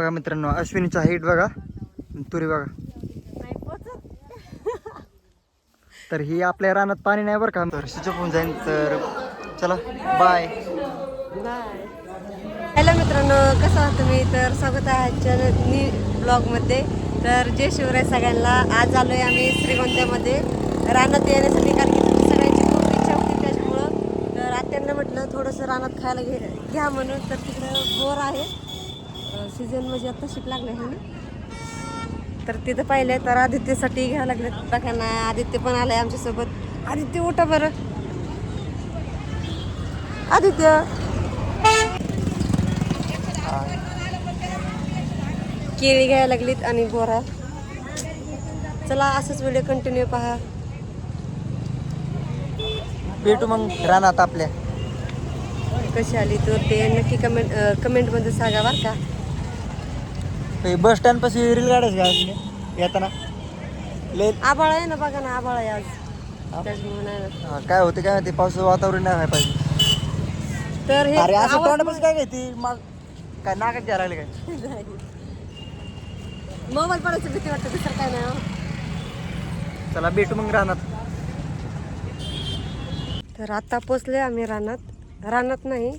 बघा मित्रांनो अश्विनीचा हाईट बघा. तुरी बघा. तर ही आपल्या रानात पाणी नाही बरं का. तर होऊन जाईल तर चला बाय बाय हॅलो मित्रांनो कसं आहात तुम्ही? तर स्वागत आहे आजच्या नी ब्लॉगमध्ये तर जय शिवराय सगळ्यांना. आज आलो आहे आम्ही श्रीगोंद्यामध्ये. रानात येण्यासाठी कारण की तुमची सगळ्यांची खूप इच्छा होती त्याच्यामुळं. तर आत्यांना म्हटलं थोडंसं रानात खायला घे घ्या म्हणून. तर तिकडं बोर आहे. सीझन म्हणजे आत्ता शिक लागले आहे ना? तर तिथं पाहिले तर आदित्यसाठी घ्यावं लागले. टाकांना आदित्य पण आलाय आमच्यासोबत. आदित्य उठा बरं. आदित्य. केळी घ्यायला लागलीत आणि बोरा. चला असंच व्हिडिओ कंटिन्यू पहा. भेटू मग रानात आपल्या. कशी आली तर ते नक्की कमेंट कमेंटमध्ये सांगा बरं का. हे बस स्टँड पाशी रील गाड्याच अश्विनी येताना? ले आबाळ आहे ना बघा ना आबाळ आहे आज. त्याच्यामुळे नाही ना. हा, काय होते काय माहिती पावसाचं वातावरण नाही व्हायला पाहिजे. तर हे अरे असं आवाज तोंडापासून काय घेते मग काय नाकात घ्यायला लागले काय? मोबाईल पडायची भीती वाटते दुसरं काय नाही हो. चला भेटू मग रानात. तर आता पोचले आम्ही रानात. रानात नाही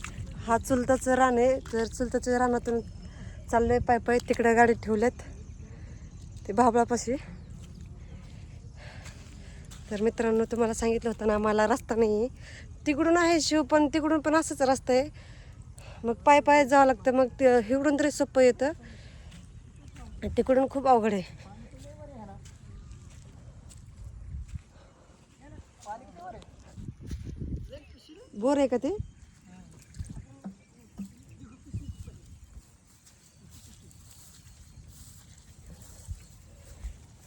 हा चुलताचं रान आहे. तर चुलताच्या रानातून चाललोय पाय पाय तिकडं गाडीत ठेवल्यात. ते भाबळापाशी. तर मित्रांनो तुम्हाला सांगितलं होतं ना आम्हाला रस्ता नाही आहे तिकडून आहे शिव पण तिकडून पण असंच रस्ता आहे. मग पाय पाय जावं लागतं मग ते हिवडून तरी सोपं येतं. तिकडून खूप अवघड आहे. बोर आहे का ते?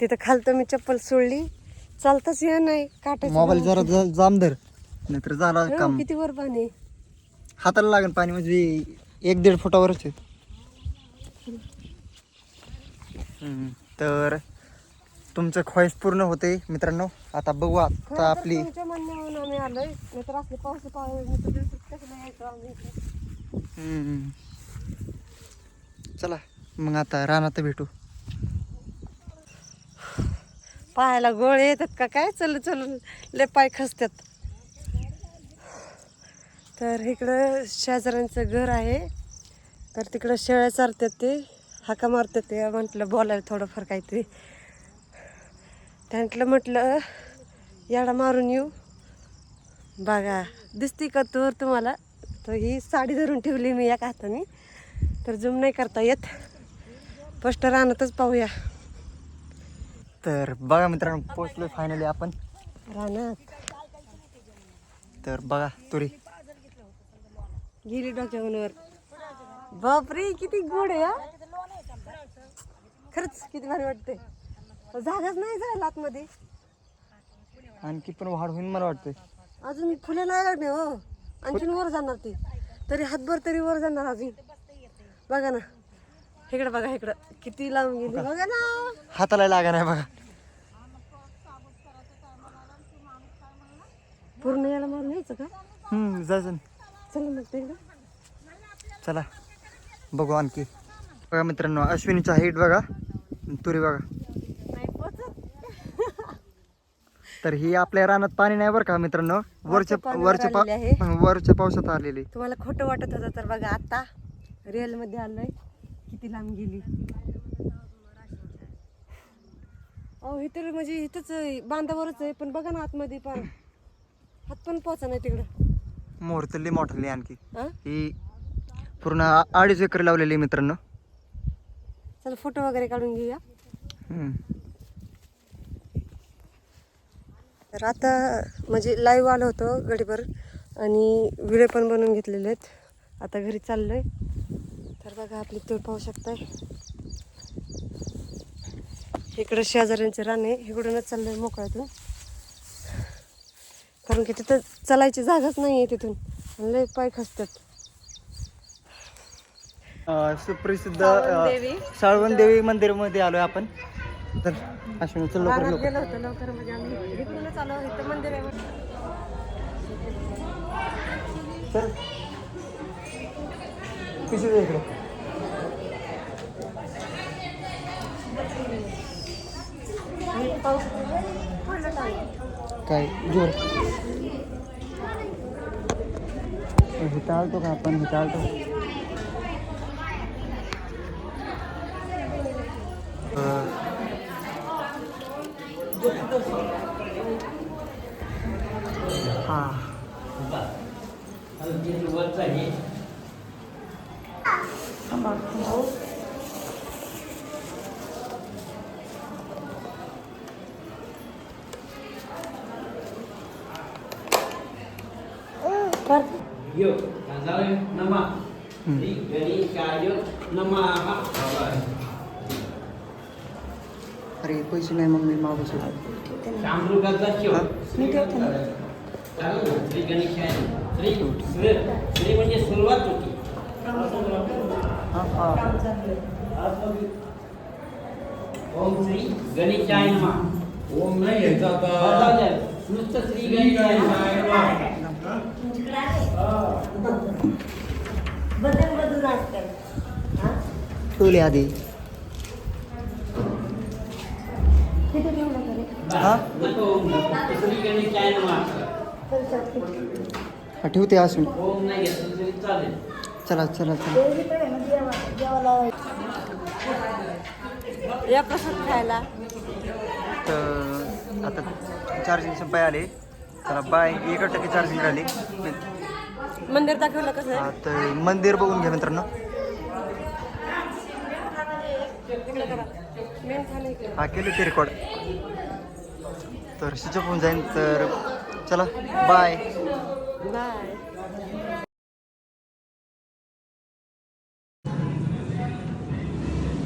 तिथं खालतं मी चप्पल सोडली. चालताच ये नाही मोबाईल जरा जा- जाम धर. नाहीतर झाला काम. किती वर पाणी? हाताला लागेल पाणी म्हणजे एक दीड फुटावरच आहे. हम्म, तर तुमचं ख्वाहिश पूर्ण होते मित्रांनो. आता बघू आता तर आपली तुमच्या म्हणण्यावरून आम्ही आलोय. नाहीतर असले पाऊस पाऊस नाही तर दिवसात कसं नाही यायचं आम्ही इकडे. हम्म. चला मग आता रानात भेटू. पायाला गोळे येतात का? काय चल चल लय पाय खसतात. तर इकडं शेजाऱ्यांचं घर आहे. तर तिकडं शेळ्या चारतात ते. हाका मारतात ते. म्हटलं बोलायला थोडंफार काहीतरी. त्यातलं म्हटलं याडा मारून येऊ. बघा दिसती का तूर तुम्हाला? तर ही साडी धरून ठेवली मी एका हाताने. तर जुम नाही करता येत. फस्ट रानातच पाहूया. तर बघा मित्रांनो पोचलोय फायनली आपण. रानात. तर बघा तुरी. गेली डोक्यावर बापरे किती गोड आहे हा. खरंच किती भारी वाटते जागाच नाही जायला आतमध्ये. आणखी पण वाढ होईल मला वाटतंय. अजून फुले नाही लागले हो. आणखीन वर जाणार ती. तरी हातभर तरी वर जाणार अजून. बघा ना. इकडं बघा इकडं. किती लांब गेली. बघा ना. हाताला लागा नाही बघा. पूर्ण याला मारून यायचं का? हम्म जायचं ना. चला मग तिकडं चला. बघू आणखी. बघा मित्रांनो अश्विनीचा हाईट बघा. तुरी बघा. तर ही आपल्या रानात पाणी नाही बरं का मित्रांनो? वरच्या पाण्यावर वरच्या आलेली आहे. वरच्या पावसात आलेली. तुम्हाला खोटं वाटत होतं तर बघा आता रिअलमध्ये आलोय. किती लांब गेली. अहो हे तर म्हणजे इथंच आहे, बांधावरच आहे पण बघा ना आतमध्ये पण. हात पण पोचा नाही तिकडं. मोहर लई मोठाली आणखी. हा? ही पूर्ण अडीच एकर लावलेली आहे मित्रांनो. चला फोटो वगैरे काढून घेऊया. हम्म. तर आता म्हणजे लाईव्ह आलो होतो गडीभर आणि व्हिडिओ पण बनवून घेतलेले आहेत. आता घरी चाललोय. तर बघा आपली तूर पाहू शकताय. इकडं शेजाऱ्यांचे रान आहे. इकडूनच चाललंय मोकळ्यातून. कारण की तिथं चलायची जागाच नाही आहे तिथून. लय पाय खसतात. सुप्रसिद्ध साळवण देवी मंदिरमध्ये आलोय आपण. तर अश्विनी चल लवकर लवकर. गेलो म्हणजे तर इकडे? पाऊस काय? जोर. हे टाळतो का आपण? हे टाळतो. अं, हा. यो kanzare nama. Di gani kayo अरे कोई सुनाए मम्मी माँ को सुनाए शामरू का दस क्यों नहीं कहते ना चालू श्री गणेश है श्री श्री श्री म्हणजे होती ओम श्री गणेशाय नमः ओम नाही याचा आता श्री गणेशाय नमः ठेवले आधी. हा? ठेवते असून. चला चला चला. या प्रसाद खायला. तर आता चार्जिंग संपाय आले. चला बाय. एक टक्के चार्जिंग राहिली. मंदिर दाखवलं कसं? मंदिर बघून घ्या मित्रांनो इकडं करा. मेन खाणं इकडं. हा केले ते रेकॉर्ड तर ऑफ होऊन जाईन तर चला बाय बाय